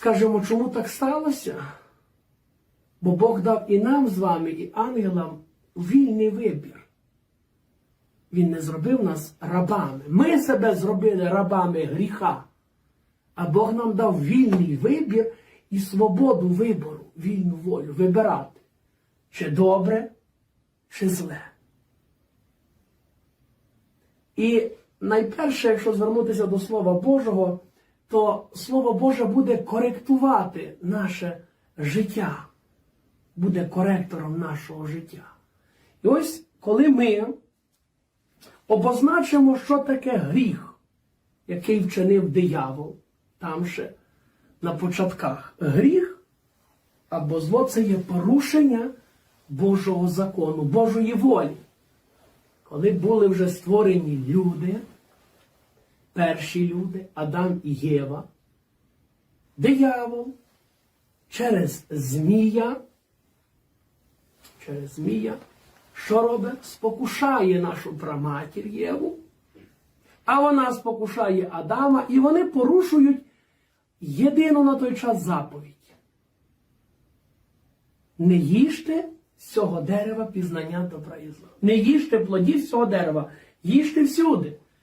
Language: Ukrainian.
Скажемо, чому так сталося? Бо Бог дав і нам з вами, і ангелам вільний вибір. Він не зробив нас рабами. Ми себе зробили рабами гріха. А Бог нам дав вільний вибір і свободу вибору, вільну волю вибирати, чи добре, чи зле. І найперше, якщо звернутися до Слова Божого, то Слово Боже буде коректувати наше життя, буде коректором нашого життя. І ось коли ми обозначимо, що таке гріх, який вчинив диявол, там ще на початках. Гріх або зло це є порушення Божого закону, Божої волі. Коли були вже створені люди, перші люди, Адам і Єва, диявол через Змія, через Змія, що робить? Спокушає нашу праматір Єву, а вона спокушає Адама, і вони порушують єдину на той час заповідь. Не їжте з цього дерева пізнання добра і зла. Не їжте плодів з цього дерева, їжте всюди.